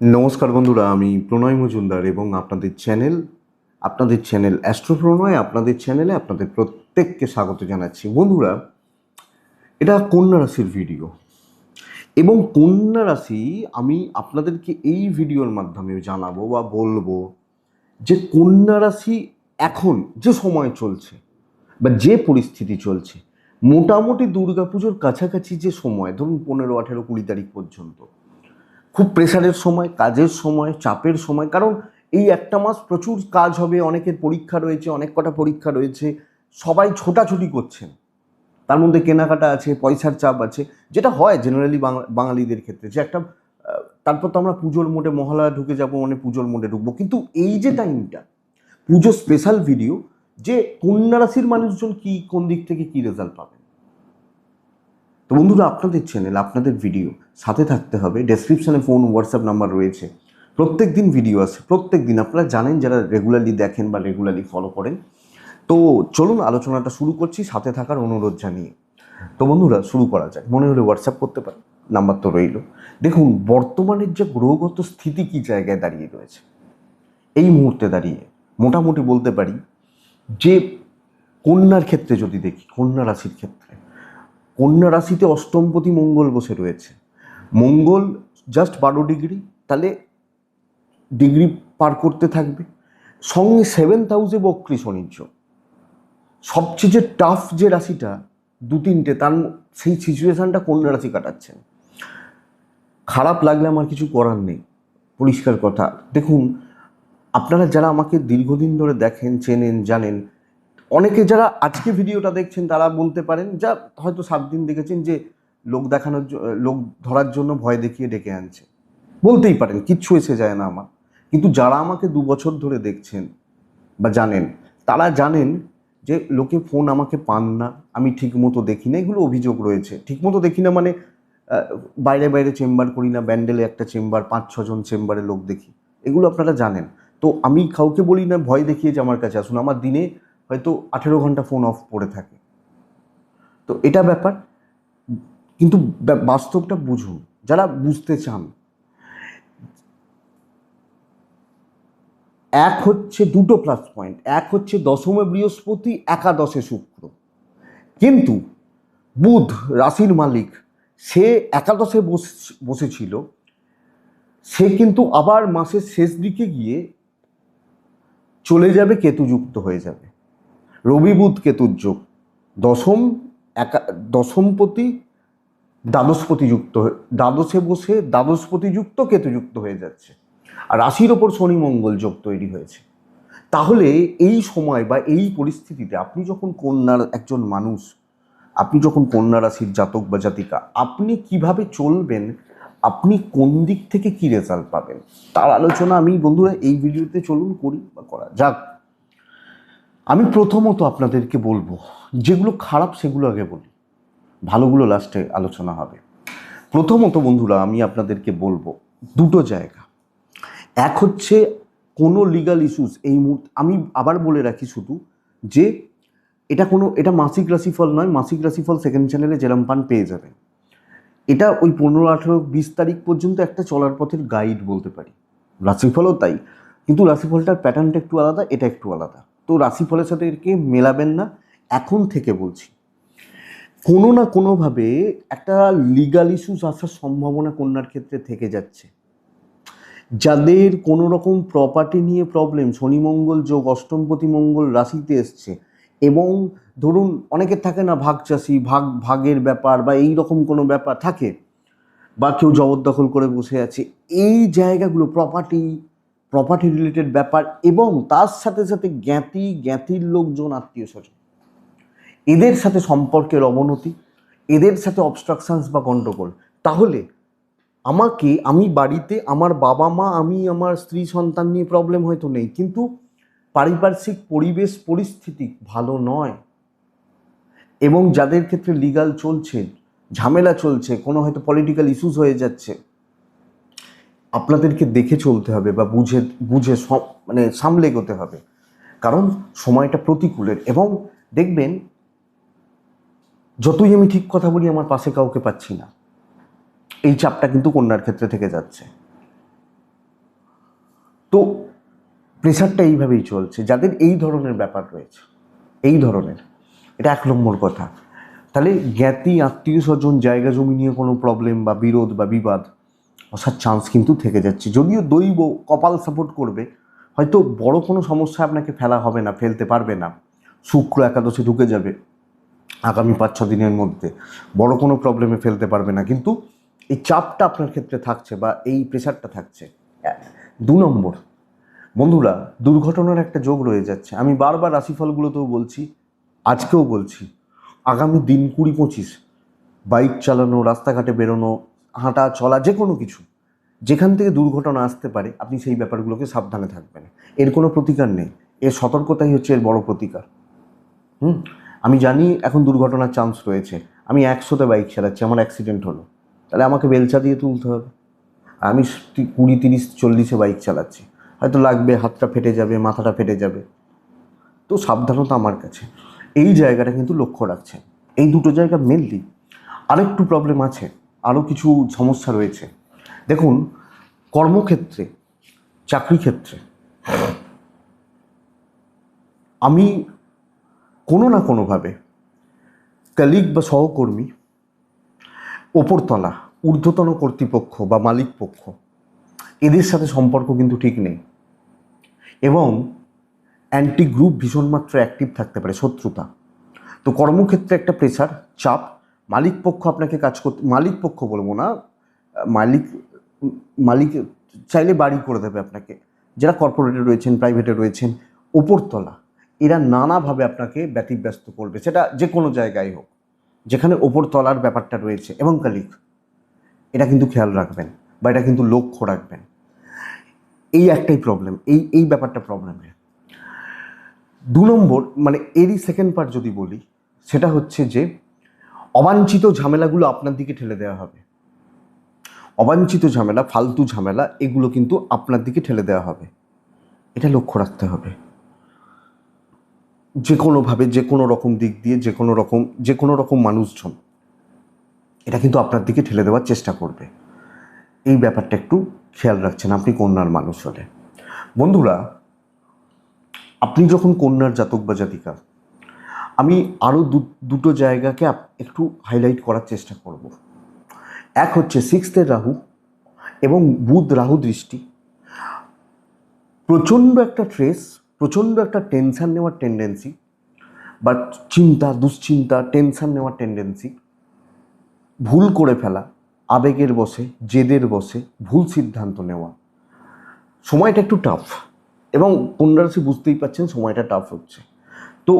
নমস্কার বন্ধুরা, আমি প্রণয় মজুমদার এবং আপনাদের চ্যানেল আপনাদের চ্যানেল অ্যাস্ট্রো প্রণয় আপনাদের চ্যানেলে আপনাদের প্রত্যেককে স্বাগত জানাচ্ছি। বন্ধুরা, এটা কন্যা রাশির ভিডিও এবং কন্যা রাশি, আমি আপনাদেরকে এই ভিডিওর মাধ্যমে জানাব বা বলব যে কন্যা রাশি এখন যে সময় চলছে বা যে পরিস্থিতি চলছে, মোটামুটি দুর্গাপুজোর কাছাকাছি যে সময়, ধরুন পনেরো, আঠেরো, কুড়ি তারিখ পর্যন্ত খুব প্রেশারের সময়, কাজের সময়, চাপের সময়, কারণ এই একটা মাস প্রচুর কাজ হবে, অনেকের পরীক্ষা রয়েছে, অনেক কটা পরীক্ষা রয়েছে, সবাই ছোটাছুটি করছেন। তার মধ্যে কেনাকাটা আছে, পয়সার চাপ আছে, যেটা হয় জেনারেলি বাঙালিদের ক্ষেত্রে, যে একটা তারপর তো আমরা পুজোর মোডে মহালয়া ঢুকে যাব মানে পুজোর মোডে ঢুকবো, কিন্তু এই যে টাইমটা পুজো স্পেশাল ভিডিও যে কন্যা রাশির মানুষজন কি, কোন দিক থেকে কি রেজাল্ট পাবেন তো বন্ধুরা, আপনাদের চ্যানেল আপনাদের ভিডিও সাথে থাকতে হবে। ডেসক্রিপশানে ফোন হোয়াটসঅ্যাপ নাম্বার রয়েছে। প্রত্যেক দিন ভিডিও আছে প্রত্যেক দিন আপনারা জানেন, যারা রেগুলারলি দেখেন বা রেগুলারলি ফলো করেন। তো চলুন, আলোচনাটা শুরু করছি, সাথে থাকার অনুরোধ জানিয়ে। তো বন্ধুরা, শুরু করা যাক। মনে হলে হোয়াটসঅ্যাপ করতে পারেন নাম্বার তো রইল। দেখুন বর্তমানের যে গ্রহগত স্থিতি কী জায়গায় দাঁড়িয়ে রয়েছে, এই মুহূর্তে দাঁড়িয়ে মোটামুটি বলতে পারি যে কন্যার ক্ষেত্রে যদি দেখি, কন্যা রাশির ক্ষেত্রে কন্যা রাশিতে অষ্টমপতি মঙ্গল বসে রয়েছে। মঙ্গল জাস্ট বারো ডিগ্রি তাহলে ডিগ্রি পার করতে থাকবে। সঙ্গে সেভেন্থ হাউসে বক্রি শনির্য সবচেয়ে যে টাফ যে রাশিটা, দু তিনটে, তার সেই সিচুয়েশানটা কন্যা রাশি কাটাচ্ছেন। খারাপ লাগলে আমার কিছু করার নেই। পরিষ্কার কথা। দেখুন, আপনারা যারা আমাকে দীর্ঘদিন ধরে দেখেন, চেনেন, জানেন অনেকে যারা আজকে ভিডিওটা দেখছেন, তারা বলতে পারেন, যা হয়তো সাত দিন দেখেছেন যে লোক দেখানোর লোক ধরার জন্য ভয় দেখিয়ে ডেকে আনছে। বলতেই পারেন, কিচ্ছু এসে যায় না আমার। কিন্তু যারা আমাকে দু বছর ধরে দেখছেন বা জানেন, তারা জানেন যে লোকে ফোন আমাকে পান না, আমি ঠিক মতো দেখি না, এগুলো অভিযোগ রয়েছে। ঠিক মতো দেখি না মানে বাইরে বাইরে চেম্বার করি না, ব্যান্ডেলে একটা চেম্বার, পাঁচ ছজন চেম্বারে লোক দেখি। এগুলো আপনারা জানেন। তো আমি কাউকে বলি না, ভয় দেখিয়ে যে আমার কাছে আসুন। আমার দিনে হয়তো আঠেরো ঘণ্টা ফোন অফ পড়ে থাকে। তো এটা ব্যাপার। কিন্তু বাস্তবটা বুঝুন। যারা বুঝতে চান, এক হচ্ছে দুটো প্লাস পয়েন্ট এক হচ্ছে দশমে বৃহস্পতি, একাদশে শুক্র। কিন্তু বুধ রাশির মালিক, সে একাদশে বস- বসেছিল। সে কিন্তু আবার মাসের শেষ দিকে গিয়ে চলে যাবে, কেতুযুক্ত হয়ে যাবে। রবি বুধ কেতুর যোগ দশম একা, দশমপতি দ্বাদশপতি যুক্ত দ্বাদশে বসে দ্বাদশপতি যুক্ত কেতুযুক্ত হয়ে যাচ্ছে। আর রাশির ওপর শনি মঙ্গল যোগ তৈরি হয়েছে। তাহলে এই সময় বা এই পরিস্থিতিতে আপনি যখন কন্যার একজন মানুষ, আপনি যখন কন্যা রাশির জাতক বা জাতিকা, আপনি কীভাবে চলবেন, আপনি কোন দিক থেকে কী রেজাল্ট পাবেন, তার আলোচনা আমি বন্ধুরা এই ভিডিওতে চলুন করি বা করা যাক। আমি প্রথমত আপনাদেরকে বলব, যেগুলো খারাপ সেগুলো আগে বলি। ভালোগুলো লাস্টে আলোচনা হবে। প্রথমত বন্ধুরা, আমি আপনাদেরকে বলব দুটো জায়গা। এক হচ্ছে কোনো লিগাল ইস্যুস এই মুহূর্তে, আমি আবার বলে রাখি শুধু যে এটা কোনো, এটা মাসিক রাশিফল নয়, মাসিক রাশিফল সেকেন্ড চ্যানেলে যেরম পান পেয়ে যাবেন। এটা ওই পনেরো, আঠেরো, বিশ তারিখ পর্যন্ত একটা চলার পথের গাইড বলতে পারি। রাশিফলও তাই, কিন্তু রাশিফলটার প্যাটার্নটা একটু আলাদা, এটা একটু আলাদা। তো রাশিফলের সাথে এরকে মেলাবেন না। এখন থেকে বলছি, কোনো না কোনোভাবে একটা লিগাল ইস্যুস আসার সম্ভাবনা কন্যার ক্ষেত্রে থেকে যাচ্ছে। যাদের কোনো রকম প্রপার্টি নিয়ে প্রবলেম শনি মঙ্গল যোগ, অষ্টমপতি মঙ্গল রাশিতে এসছে, এবং ধরুন অনেকের থাকে না ভাগ চাষি, ভাগ, ভাগের ব্যাপার বা এই রকম কোনো ব্যাপার থাকে, বা কেউ জবরদখল করে বসে আছে, এই জায়গাগুলো প্রপার্টি প্রপার্টি রিলেটেড ব্যাপার এবং তার সাথে সাথে জ্ঞাতি, জ্ঞাতির লোকজন, আত্মীয় স্বজন। এদের সাথে সম্পর্কের অবনতি, এদের সাথে অবস্ট্রাকশানস বা গণ্ডগোল তাহলে আমাকে, আমি বাড়িতে, আমার বাবা মা, আমি আমার স্ত্রী, সন্তান নিয়ে প্রবলেম হয়তো নেই, কিন্তু পারিপার্শ্বিক পরিবেশ, পরিস্থিতি ভালো নয়। এবং যাদের ক্ষেত্রে লিগাল চলছে, ঝামেলা চলছে, কোনো হয়তো পলিটিক্যাল ইস্যুস হয়ে যাচ্ছে আপনাদেরকে দেখে চলতে হবে বা বুঝে বুঝে সম- মানে সামলে এগোতে হবে। কারণ সময়টা প্রতিকূলের এবং দেখবেন, যতই আমি ঠিক কথা বলি, আমার পাশে কাউকে পাচ্ছি না। এই চাপটা কিন্তু কন্যার ক্ষেত্রে থেকে যাচ্ছে। তো প্রেশারটা এইভাবেই চলছে। যাদের এই ধরনের ব্যাপার রয়েছে, এই ধরনের, এটা এক নম্বর কথা। তাহলে জ্ঞাতি আত্মীয় স্বজন জায়গা জমি নিয়ে কোনো প্রবলেম বা বিরোধ বা বিবাদ আসার চান্স কিন্তু থেকে যাচ্ছে। যদিও দৈব কপাল সাপোর্ট করবে, হয়তো বড় কোনো সমস্যা আপনাকে ফেলা হবে না, ফেলতে পারবে না। শুক্র একাদশে ঢুকে যাবে আগামী পাঁচ ছ দিনের মধ্যে। বড় কোনো প্রবলেমে ফেলতে পারবে না। কিন্তু এই চাপটা আপনার ক্ষেত্রে থাকছে বা এই প্রেশারটা থাকছে। দু নম্বর, বন্ধুরা, দুর্ঘটনার একটা যোগ রয়ে যাচ্ছে। আমি বারবার রাশিফলগুলোতেও বলছি, আজকেও বলছি, আগামী দিন কুড়ি পঁচিশ বাইক চালানো, রাস্তাঘাটে বেরোনো হাঁটা, চলা যে কোনো কিছু, যেখান থেকে দুর্ঘটনা আসতে পারে, আপনি সেই ব্যাপারগুলোকে সাবধানে থাকবেন। এর কোনো প্রতিকার নেই। এর সতর্কতাই হচ্ছে এর বড় প্রতিকার। হুম? আমি জানি এখন দুর্ঘটনার চান্স রয়েছে। আমি একশোতে বাইক চালাচ্ছি, আমার অ্যাক্সিডেন্ট হলো। তাহলে আমাকে বেলচা দিয়ে তুলতে হবে। আমি কুড়ি, তিরিশ, চল্লিশে বাইক চালাচ্ছি। হয়তো লাগবে, হাতটা ফেটে যাবে, মাথাটা ফেটে যাবে। তো সাবধানতা আমার কাছে। এই জায়গাটা কিন্তু লক্ষ্য রাখছে এই দুটো জায়গা মেনলি আরেকটু প্রবলেম আছে। আরও কিছু সমস্যা রয়েছে। দেখুন, কর্মক্ষেত্রে চাকরি ক্ষেত্রে আমি কোনো না কোনোভাবে কলিগ বা সহকর্মী, ওপরতলা, ঊর্ধ্বতন কর্তৃপক্ষ বা মালিক পক্ষ এদের সাথে সম্পর্ক কিন্তু ঠিক নেই। এবং অ্যান্টি গ্রুপ ভীষণ মাত্রা অ্যাক্টিভ থাকতে পারে, শত্রুতা। তো কর্মক্ষেত্রে একটা প্রেশার চাপ মালিক পক্ষ আপনাকে কাজ করতে, মালিক পক্ষ বলব না, মালিক মালিক চাইলে বাড়ি করে দেবে আপনাকে। যারা কর্পোরেটে রয়েছেন প্রাইভেটে রয়েছেন ওপরতলা এরা নানাভাবে আপনাকে ব্যতিব্যস্ত করবে। সেটা যে কোনো জায়গায় হোক, যেখানে ওপরতলার ব্যাপারটা রয়েছে, এবং কালিক এটা কিন্তু খেয়াল রাখবেন, বা এটা কিন্তু লক্ষ্য রাখবেন। এই একটাই প্রবলেম এই এই ব্যাপারটা প্রবলেমের দু নম্বর মানে এরই সেকেন্ড পার্ট যদি বলি, সেটা হচ্ছে যে অবাঞ্ছিত ঝামেলাগুলো আপনার দিকে ঠেলে দেওয়া হবে। অবাঞ্ছিত ঝামেলা, ফালতু ঝামেলা, এগুলো কিন্তু আপনার দিকে ঠেলে দেওয়া হবে। এটা লক্ষ্য রাখতে হবে। যে কোনোভাবে যে কোনো রকম দিক দিয়ে যে কোনো রকম যে কোনো রকম মানুষজন এটা কিন্তু আপনার দিকে ঠেলে দেওয়ার চেষ্টা করবে। এই ব্যাপারটা একটু খেয়াল রাখছেন আপনি কন্যার মানুষ হলে। বন্ধুরা, আপনি যখন কন্যার জাতক বা জাতিকা আমি আরও দুটো জায়গাকে একটু হাইলাইট করার চেষ্টা করব। এক হচ্ছে সিক্সথের রাহু এবং বুধ রাহু দৃষ্টি। প্রচণ্ড একটা ট্রেস প্রচণ্ড একটা টেনশন নেওয়ার টেন্ডেন্সি বা চিন্তা, দুশ্চিন্তা টেনশন নেওয়ার টেন্ডেন্সি ভুল করে ফেলা, আবেগের বসে, জেদের বসে, ভুল সিদ্ধান্ত নেওয়া। সময়টা একটু টাফ এবং কন্যা রাশি বুঝতেই পাচ্ছেন সময়টা টাফ হচ্ছে। তো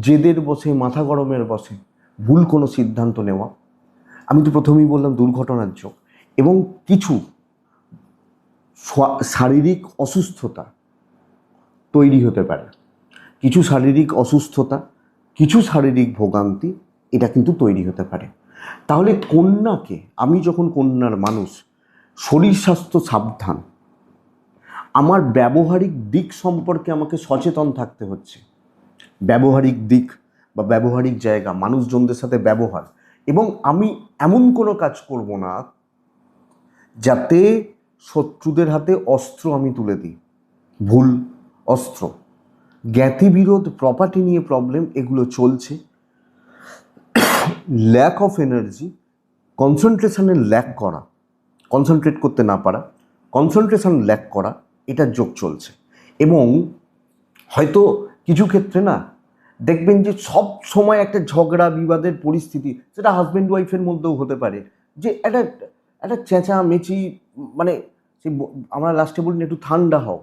জেদের বসে, মাথা গরমের বসে ভুল কোনো সিদ্ধান্ত নেওয়া। আমি তো প্রথমেই বললাম দুর্ঘটনার যোগ এবং কিছু শারীরিক অসুস্থতা তৈরি হতে পারে। কিছু শারীরিক অসুস্থতা, কিছু শারীরিক ভোগান্তি এটা কিন্তু তৈরি হতে পারে। তাহলে কন্যাকে, আমি যখন কন্যার মানুষ, শরীর স্বাস্থ্য সাবধান। আমার ব্যবহারিক দিক সম্পর্কে আমাকে সচেতন থাকতে হচ্ছে। ব্যবহারিক দিক বা ব্যবহারিক জায়গা, মানুষজনদের সাথে ব্যবহার। এবং আমি এমন কোনো কাজ করব না যাতে শত্রুদের হাতে অস্ত্র আমি তুলে দিই। ভুল, অস্ত্র। জ্ঞাতিবিরোধ প্রপার্টি নিয়ে প্রবলেম এগুলো চলছে। ল্যাক অফ এনার্জি কনসেন্ট্রেশনের ল্যাক করা। কনসেন্ট্রেট করতে না পারা। কনসেন্ট্রেশন ল্যাক করা, এটার যোগ চলছে। এবং হয়তো কিছু ক্ষেত্রে না দেখবেন যে সব সময় একটা ঝগড়া, বিবাদের পরিস্থিতি সেটা হাজব্যান্ড ওয়াইফের মধ্যেও হতে পারে। যে একটা একটা চেঁচা মেচি মানে সে আমরা লাস্টে বলি একটু ঠান্ডা হও।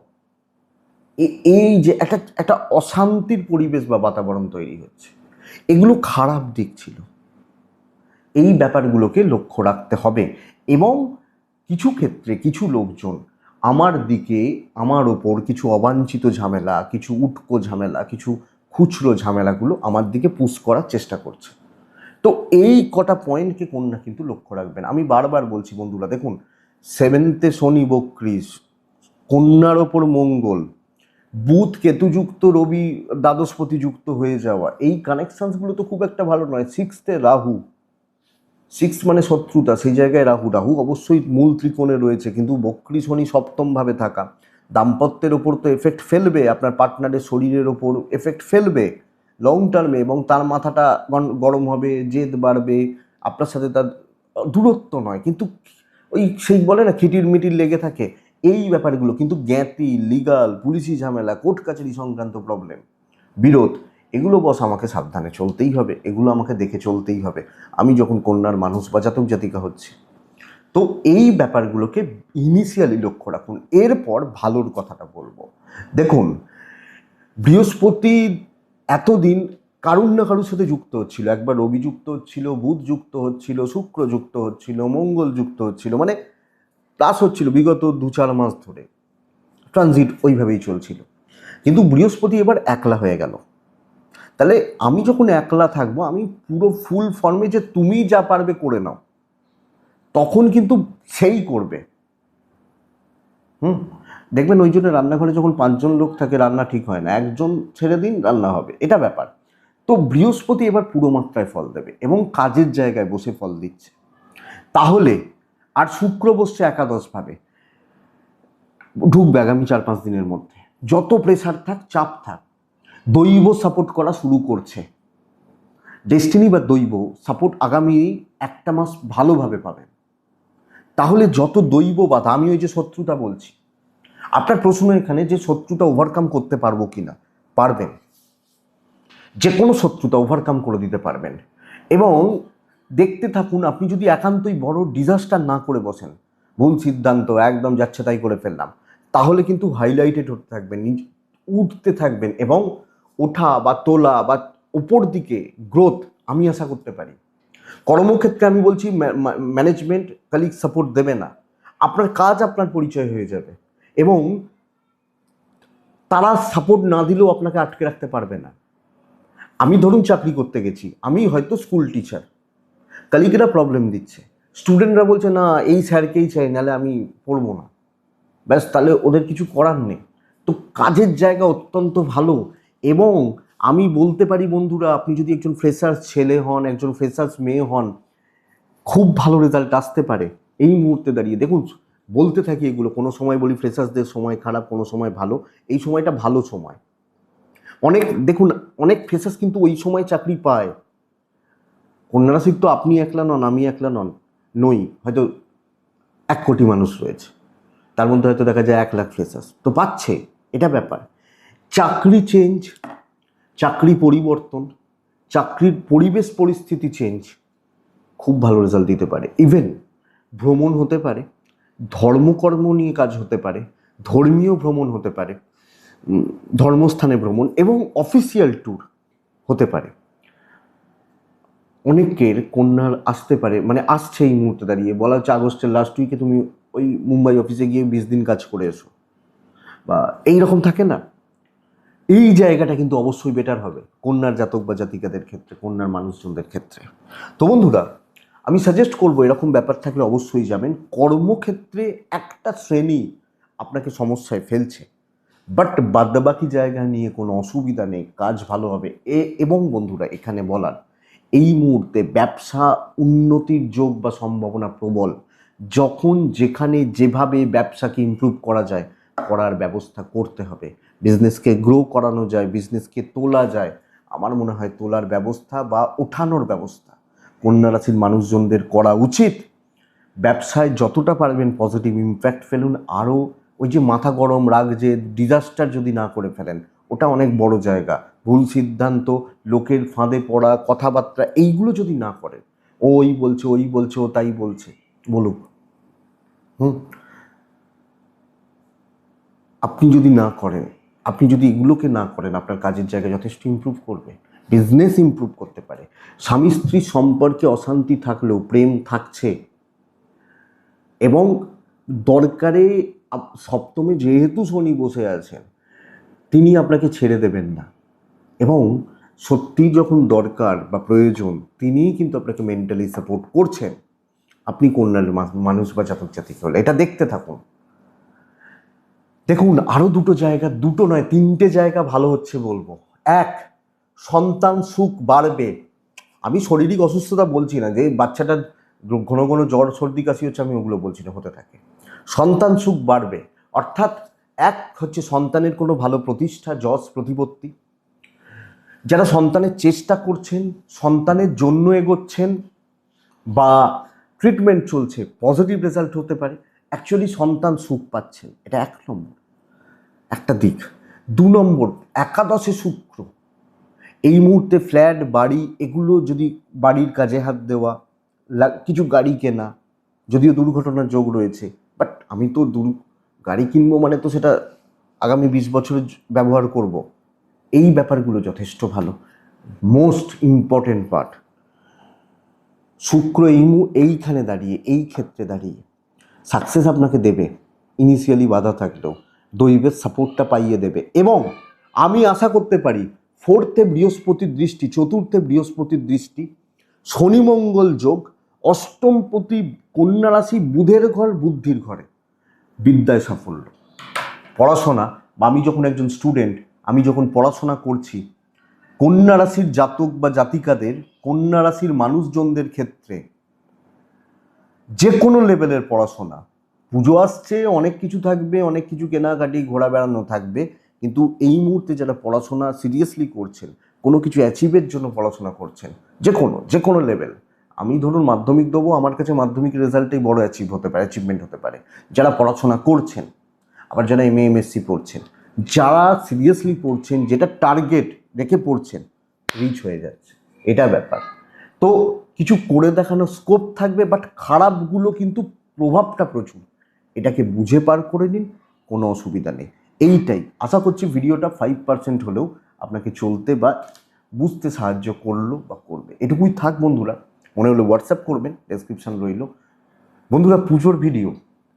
এই যে একটা একটা অশান্তির পরিবেশ বা বাতাবরণ তৈরি হচ্ছে। এগুলো খারাপ দিক ছিল। এই ব্যাপারগুলোকে লক্ষ্য রাখতে হবে এবং কিছু ক্ষেত্রে কিছু লোকজন আমার দিকে আমার ওপর কিছু অবাঞ্ছিত ঝামেলা, কিছু উটকো ঝামেলা, কিছু খুচরো ঝামেলাগুলো আমার দিকে পুশ করার চেষ্টা করছে। তো এই কটা পয়েন্টকে কন্যা কিন্তু লক্ষ্য রাখবেন? আমি বারবার বলছি বন্ধুরা, দেখুন সেভেন্থে শনি বক্রিস কন্যার ওপর মঙ্গল, বুধ কেতুযুক্ত, রবি দ্বাদশপতি যুক্ত হয়ে যাওয়া, এই কানেকশানসগুলো তো খুব একটা ভালো নয়। সিক্সথে রাহু সিক্স মানে শত্রুতা, সেই জায়গায় রাহু। রাহু অবশ্যই মূল ত্রিকোণে রয়েছে, কিন্তু বক্রি শনি সপ্তমভাবে থাকা। দাম্পত্যের ওপর তো এফেক্ট ফেলবে, আপনার পার্টনারের শরীরের ওপর এফেক্ট ফেলবে লং টার্মে এবং তার মাথাটা গরম হবে, জেদ বাড়বে, আপনার সাথে তার দূরত্ব নয়। কিন্তু ওই সেই বলে না, খিটির মিটির লেগে থাকে, এই ব্যাপারগুলো। কিন্তু জ্ঞাতি লিগাল পুলিশি ঝামেলা, কোর্ট কাছারি সংক্রান্ত প্রবলেম বিরোধ। এগুলো বস আমাকে সাবধানে চলতেই হবে, এগুলো আমাকে দেখে চলতেই হবে। আমি যখন কন্যার মানুষ বা জাতক জাতিকা হচ্ছে। তো এই ব্যাপারগুলোকে ইনিশিয়ালি লক্ষ্য রাখুন, এরপর ভালোর কথাটা বলব। দেখুন, বৃহস্পতি এতদিন কারুর না কারুর সাথে যুক্ত হচ্ছিল। একবার রবি যুক্ত হচ্ছিল, বুধ যুক্ত হচ্ছিল, শুক্র যুক্ত হচ্ছিল, মঙ্গল যুক্ত হচ্ছিল মানে প্লাস হচ্ছিল বিগত দু চার মাস ধরে। ট্রানজিট ওইভাবেই চলছিল। কিন্তু বৃহস্পতি এবার একলা হয়ে গেল। তাহলে আমি যখন একলা থাকব, আমি পুরো ফুল ফর্মে যে তুমি যা পারবে করে নাও। তখন কিন্তু সেই করবে। হুম? দেখবেন ওই জন্য রান্নাঘরে যখন পাঁচজন লোক থাকে, রান্না ঠিক হয় না। একজন ছেড়ে দিন, রান্না হবে। এটা ব্যাপার। তো বৃহস্পতি এবার পুরো মাত্রায় ফল দেবে এবং কাজের জায়গায় বসে ফল দিচ্ছে। তাহলে আর শুক্র বসছে একাদশভাবে ঢুকবে আগামী চার পাঁচ দিনের মধ্যে। যত প্রেশার থাক, চাপ থাক। দৈব সাপোর্ট করা শুরু করছে। ডেস্টিনি বা দৈব সাপোর্ট আগামী একটা মাস ভালোভাবে পাবেন তাহলে যত দৈব বাধা আমি ওই যে শত্রুতা বলছি, আপনার প্রশ্ন এখানে যে শত্রুতা ওভারকাম করতে পারব কি না পারবেন। যে কোনো শত্রুতা ওভারকাম করে দিতে পারবেন। এবং দেখতে থাকুন, আপনি যদি একান্তই বড় ডিজাস্টার না করে বসেন, ভুল সিদ্ধান্ত একদম যাচ্ছে তাই করে ফেললাম, তাহলে কিন্তু হাইলাইটেড হতে থাকবেন উঠতে থাকবেন এবং ওঠা বা তোলা বা উপর দিকে গ্রোথ আমি আশা করতে পারি। কর্মক্ষেত্রে আমি বলছি ম্যানেজমেন্ট কালিগ সাপোর্ট দেবে না। আপনার কাজ আপনার পরিচয় হয়ে যাবে এবং তারা সাপোর্ট না দিলেও আপনাকে আটকে রাখতে পারবে না। আমি ধরুন চাকরি করতে গেছি, আমি হয়তো স্কুল টিচার কালিকেরা প্রবলেম দিচ্ছে। স্টুডেন্টরা বলছে, না, এই স্যারকেই চাই, নাহলে আমি পড়ব না। ব্যাস, তাহলে ওদের কিছু করার নেই। তো কাজের জায়গা অত্যন্ত ভালো। এবং আমি বলতে পারি বন্ধুরা, আপনি যদি একজন ফ্রেশার্স ছেলে হন, একজন ফ্রেশার্স মেয়ে হন, খুব ভালো রেজাল্ট আসতে পারে। এই মুহূর্তে দাঁড়িয়ে। দেখুন, বলতে থাকি এগুলো, কোনো সময় বলি ফ্রেশার্সদের সময় খারাপ, কোনো সময় ভালো। এই সময়টা ভালো সময়। অনেক, দেখুন, অনেক ফ্রেশার্স কিন্তু ওই সময় চাকরি পায়। কন্যারাশির তো আপনি একলা নন, আমি একলা নন, নই। হয়তো এক কোটি মানুষ রয়েছে। তার মধ্যে হয়তো দেখা যায় এক লাখ ফ্রেশার্স তো পাচ্ছে, এটা ব্যাপার। চাকরি চেঞ্জ চাকরি পরিবর্তন, চাকরির পরিবেশ পরিস্থিতি চেঞ্জ খুব ভালো রেজাল্ট দিতে পারে। ইভেন ভ্রমণ হতে পারে, ধর্মকর্ম নিয়ে কাজ হতে পারে, ধর্মীয় ভ্রমণ হতে পারে ধর্মস্থানে ভ্রমণ এবং অফিসিয়াল ট্যুর হতে পারে। অনেকের কন্যার আসতে পারে মানে আসছে এই মুহূর্তে দাঁড়িয়ে। বলা হচ্ছে আগস্টের লাস্ট উইকে তুমি ওই মুম্বাই অফিসে গিয়ে বিশ দিন কাজ করে এসো। বা এই রকম থাকে না? এই জায়গাটা কিন্তু অবশ্যই বেটার হবে, কন্যার জাতক বা জাতিকাদের ক্ষেত্রে, কন্যার মানুষজনদের ক্ষেত্রে। তো বন্ধুরা, আমি সাজেস্ট করব এরকম ব্যাপার থাকলে অবশ্যই যাবেন। কর্মক্ষেত্রে একটা শ্রেণি আপনাকে সমস্যায় ফেলছে বাট বাদবাকি জায়গা নিয়ে কোনো অসুবিধা নেই, কাজ ভালো হবে। এ, এবং বন্ধুরা, এখানে বলার, এই মুহূর্তে ব্যবসা উন্নতির যোগ বা সম্ভাবনা প্রবল। যখন যেখানে যেভাবে ব্যবসাকে ইমপ্রুভ করা যায়, করার ব্যবস্থা করতে হবে। বিজনেসকে গ্রো করানো যায় বিজনেসকে তোলা যায়, আমার মনে হয় তোলার ব্যবস্থা বা ওঠানোর ব্যবস্থা কন্যা রাশির মানুষজনদের করা উচিত। ব্যবসায় যতটা পারবেন পজিটিভ ইম্প্যাক্ট ফেলুন, আরও ওই যে মাথা গরম রাগ যে ডিজাস্টার যদি না করে ফেলেন, ওটা অনেক বড় জায়গা। ভুল সিদ্ধান্ত, লোকের ফাঁদে পড়া, কথাবার্তা, এইগুলো যদি না করেন ও ওই বলছে ওই বলছে, ও তাই বলছে, বলুক। হুম? আপনি যদি না করেন আপনি যদি এগুলোকে না করেন, আপনার কাজের জায়গা যথেষ্ট ইমপ্রুভ করবে বিজনেস ইমপ্রুভ করতে পারে। স্বামী স্ত্রী সম্পর্কে অশান্তি থাকলেও, প্রেম থাকছে। এবং দরকারে সপ্তমে যেহেতু শনি বসে আছেন, তিনি আপনাকে ছেড়ে দেবেন না। এবং সত্যি যখন দরকার বা প্রয়োজন, তিনিই কিন্তু আপনাকে মেন্টালি সাপোর্ট করছেন। আপনি কন্যার মানুষ বা জাতক জাতিক হলে, এটা দেখতে থাকুন। দেখুন আরও দুটো জায়গা, দুটো নয়, তিনটে জায়গা ভালো হচ্ছে বলব। এক, সন্তান সুখ বাড়বে। আমি শারীরিক অসুস্থতা বলছি না, যে বাচ্চাটার ঘন ঘন জ্বর, সর্দি, কাশি হচ্ছে, আমি ওগুলো বলছি না, হতে থাকে। সন্তান সুখ বাড়বে। অর্থাৎ এক হচ্ছে সন্তানের কোনো ভালো প্রতিষ্ঠা, যশ, প্রতিপত্তি। যারা সন্তানের চেষ্টা করছেন, সন্তানের জন্য এগোচ্ছেন, বা ট্রিটমেন্ট চলছে পজিটিভ রেজাল্ট হতে পারে। অ্যাকচুয়ালি সন্তান সুখ পাচ্ছেন এটা এক নম্বর। একটা দিক। দু নম্বর, একাদশে শুক্র। এই মুহূর্তে ফ্ল্যাট, বাড়ি, এগুলো যদি বাড়ির কাজে হাত দেওয়া কিছু গাড়ি কেনা, যদিও দুর্ঘটনার যোগ রয়েছে বাট আমি তো দুর, গাড়ি কিনবো মানে তো সেটা আগামী বিশ বছরের ব্যবহার করব। এই ব্যাপারগুলো যথেষ্ট ভালো। মোস্ট ইম্পর্টেন্ট পার্ট শুক্র এই এইখানে দাঁড়িয়ে, এই ক্ষেত্রে দাঁড়িয়ে সাকসেস আপনাকে দেবে। ইনিশিয়ালি বাধা থাকলেও। দৈবের সাপোর্টটা পাইয়ে দেবে। এবং আমি আশা করতে পারি ফোর্থে বৃহস্পতির দৃষ্টি, চতুর্থে বৃহস্পতির দৃষ্টি শনি মঙ্গল যোগ অষ্টমপতি কন্যা রাশি, বুধের ঘর, বুদ্ধির ঘরে। বিদ্যায় সাফল্য। পড়াশোনা বা আমি যখন একজন স্টুডেন্ট আমি যখন পড়াশোনা করছি, কন্যা রাশির জাতক বা জাতিকাদের, কন্যা রাশির মানুষজনদের ক্ষেত্রে যে কোনো লেভেলের পড়াশোনা। পুজো আসছে, অনেক কিছু থাকবে, অনেক কিছু কেনাকাটি, ঘোরা বেড়ানো থাকবে, কিন্তু এই মুহূর্তে যারা পড়াশোনা সিরিয়াসলি করছেন, কোনো কিছু অ্যাচিভের জন্য পড়াশোনা করছেন যে কোনো যে কোনো লেভেল আমি ধরুন মাধ্যমিক দেবো, আমার কাছে মাধ্যমিক রেজাল্টেই বড় অ্যাচিভ হতে পারে অ্যাচিভমেন্ট হতে পারে। যারা পড়াশোনা করছেন, আবার যারা এম এমএসসি পড়ছেন, যারা সিরিয়াসলি পড়ছেন, যেটা টার্গেট রেখে পড়ছেন রিচ হয়ে যাচ্ছে। এটা ব্যাপার। তো কিছু করে দেখানোর স্কোপ থাকবে বাট খারাপগুলো কিন্তু প্রভাবটা প্রচুর। এটাকে বুঝে পার করে নিন, কোনো অসুবিধা নেই। এইটাই। আশা করছি ভিডিওটা ফাইভ পার্সেন্ট হলেও আপনাকে চলতে বা বুঝতে সাহায্য করল বা করবে। এটুকুই থাক বন্ধুরা। মনে হলে হোয়াটসঅ্যাপ করবেন ডেসক্রিপশান রইল। বন্ধুরা, পুজোর ভিডিও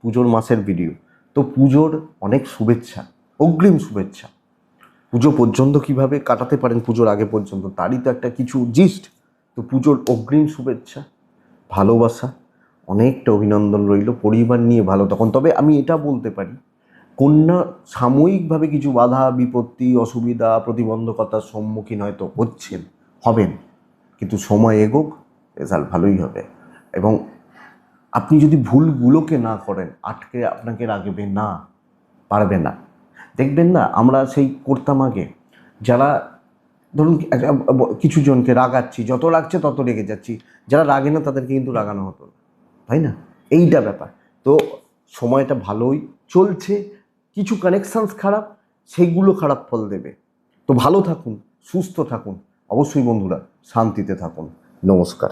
পুজোর মাসের ভিডিও তো পুজোর অনেক শুভেচ্ছা, অগ্রিম শুভেচ্ছা। পুজো পর্যন্ত কীভাবে কাটাতে পারেন, পুজোর আগে পর্যন্ত, তারই তো একটা কিছু জিস্ট তো পুজোর অগ্রিম শুভেচ্ছা, ভালোবাসা, অনেকটা অভিনন্দন রইল পরিবার নিয়ে ভালো তখন। তবে আমি এটা বলতে পারি, কন্যা সাময়িকভাবে কিছু বাধা, বিপত্তি, অসুবিধা, প্রতিবন্ধকতার সম্মুখীন হয়তো হচ্ছেন, হবেন। কিন্তু সময় এগোক, রেজাল্ট ভালোই হবে। এবং আপনি যদি ভুলগুলোকে না করেন, আটকে আপনাকে রাখবে না, পারবে না। দেখবেন না, আমরা সেই করতাম আগে যারা ধরুন কিছু জনকে রাগাচ্ছি, যত রাগছে তত রেগে যাচ্ছি। যারা রাগে না তাদেরকে কিন্তু রাগানো হতো না, তাই না? এইটা ব্যাপার। তো সময়টা ভালোই চলছে, কিছু কানেকশানস খারাপ, সেইগুলো খারাপ ফল দেবে। তো ভালো থাকুন, সুস্থ থাকুন। অবশ্যই বন্ধুরা, শান্তিতে থাকুন। নমস্কার।